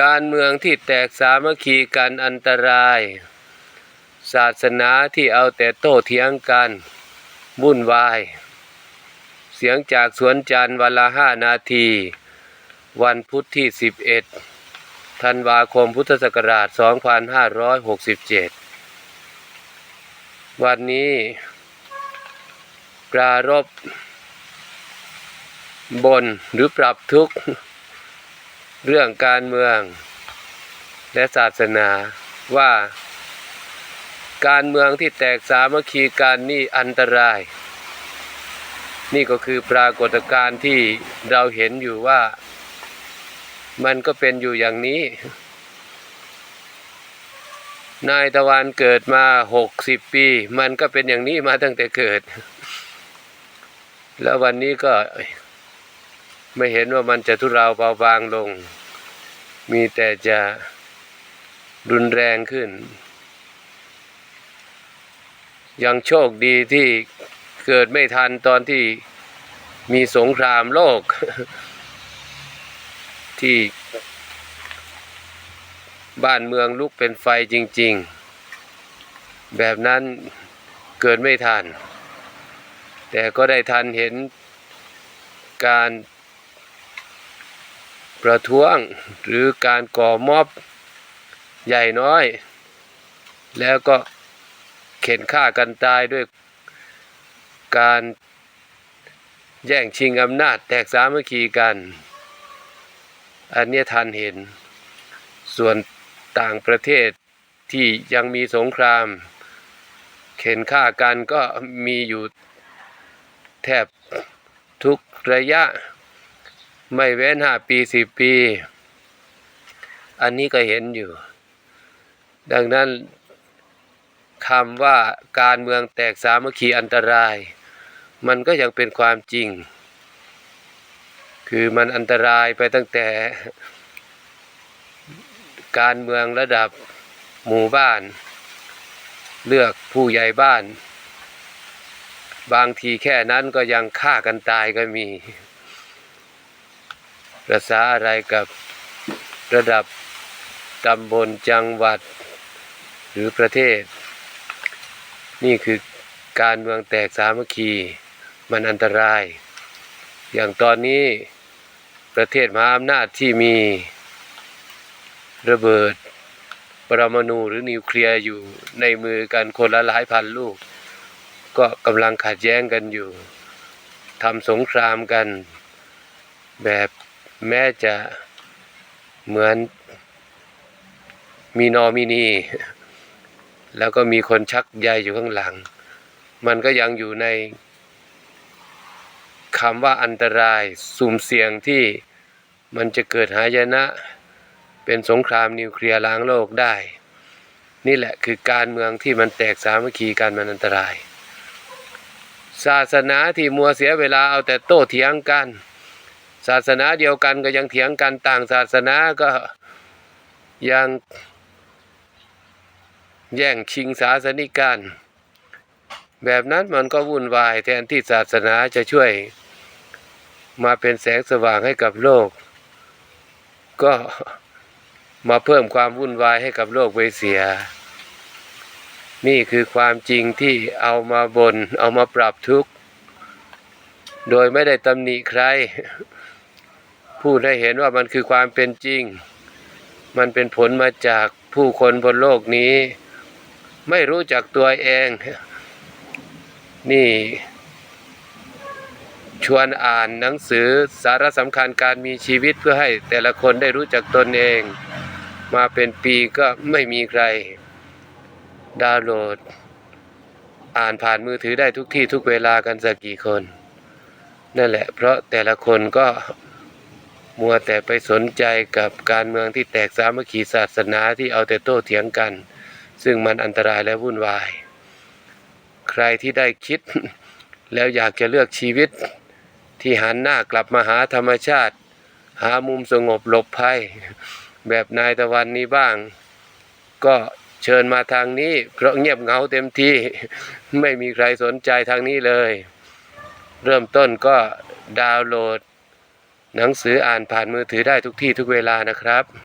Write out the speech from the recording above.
การเมืองที่แตกสามัคคีกันอันตราย ศาสนาที่เอาแต่โต้เถียงกันวุ่นวาย เสียงจากสวนจันทร์วันละห้านาที วันพุธที่ 11ธันวาคมพุทธศักราช 2567 วันนี้ปรารบบนหรือปรับทุกข์ เรื่องการเมืองและศาสนาว่า การเมืองที่แตกสามัคคีกันนี่อันตราย นี่ก็คือปรากฏการณ์ที่เราเห็นอยู่ว่า มันก็เป็นอยู่อย่างนี้ นายตะวันเกิดมาหกสิบปี มันก็เป็นอย่างนี้มาตั้งแต่เกิด แล้ววันนี้ก็ ไม่เห็นว่ามันจะทุเราเบาบางลง มีแต่จะรุนแรงขึ้น ยังโชคดีที่เกิดไม่ทันตอนที่มีสงครามโลก ที่บ้านเมืองลุกเป็นไฟจริง ๆ แบบนั้นเกิดไม่ทัน แต่ก็ได้ทันเห็นการ ประท้วงหรือการก่อม็อบใหญ่น้อย แล้วก็เข็นฆ่ากันตายด้วยการแย่งชิงอำนาจแตกสามัคคีกัน อันนี้ทันเห็น ส่วนต่างประเทศที่ยังมีสงคราม เข็นฆ่ากันก็มีอยู่แทบทุกระยะ ไม่เว้นห้าปีสิบปี อันนี้ก็เห็นอยู่ ดังนั้นคำว่าการเมืองแตกสามัคคีอันตราย มันก็ยังเป็นความจริง คือมันอันตรายไปตั้งแต่ การเมืองระดับหมู่บ้าน เลือกผู้ใหญ่บ้าน บางทีแค่นั้นก็ยังฆ่ากันตายก็มี ประษาอะไรกับระดับตำบลจังหวัด หรือประเทศ นี่คือการเมืองแตกสามัคคีมันอันตราย อย่างตอนนี้ประเทศมหาอำนาจที่มีระเบิดปรมาณูหรือนิวเคลียร์อยู่ในมือกันคนละหลายพันลูก ก็กำลังขัดแย้งกันอยู่ทำสงครามกันแบบ แม้จะเหมือนมีนอมินี แล้วก็มีคนชักใยอยู่ข้างหลัง มันก็ยังอยู่ในคำว่าอันตรายสุ่มเสี่ยงที่มันจะเกิดหายนะ เป็นสงครามนิวเคลียร์ล้างโลกได้ นี่แหละคือการเมืองที่มันแตกสามัคคีกันมันอันตราย ศาสนาที่มัวเสียเวลาเอาแต่โต้เถียงกัน ศาสนาเดียวกันก็ยังเถียงกันต่างศาสนาก็ยังแย่งชิงศาสนิกันแบบนั้นมันก็วุ่นวายแทนที่ศาสนาจะช่วย มาเป็นแสงสว่างให้กับโลก ก็มาเพิ่มความวุ่นวายให้กับโลกไปเสีย นี่คือความจริงที่เอามาบนเอามาปรับทุกข์ โดยไม่ได้ตำหนิใคร พูดให้เห็นว่ามันคือความเป็นจริง มันเป็นผลมาจากผู้คนบนโลกนี้ ไม่รู้จักตัวเอง นี่ ชวนอ่านหนังสือสาระสำคัญการมีชีวิตเพื่อให้แต่ละคนได้รู้จักตนเอง มาเป็นปีก็ไม่มีใคร ดาวน์โหลด อ่านผ่านมือถือได้ทุกที่ทุกเวลากันสักกี่คน นั่นแหละ เพราะแต่ละคนก็ มัวแต่ไปสนใจกับการเมืองที่แตกสามัคคีศาสนาที่เอาแต่โต้เถียงกัน ซึ่งมันอันตรายและวุ่นวาย ใครที่ได้คิดแล้วอยากจะเลือกชีวิตที่หันหน้ากลับมาหาธรรมชาติ หามุมสงบหลบภัย แบบนายตะวันนี้บ้าง ก็เชิญมาทางนี้ เพราะเงียบเหงาเต็มที่ไม่มีใครสนใจทางนี้เลย เริ่มต้นก็ดาวน์โหลด หนังสืออ่านผ่านมือถือได้ทุกที่ทุกเวลานะครับ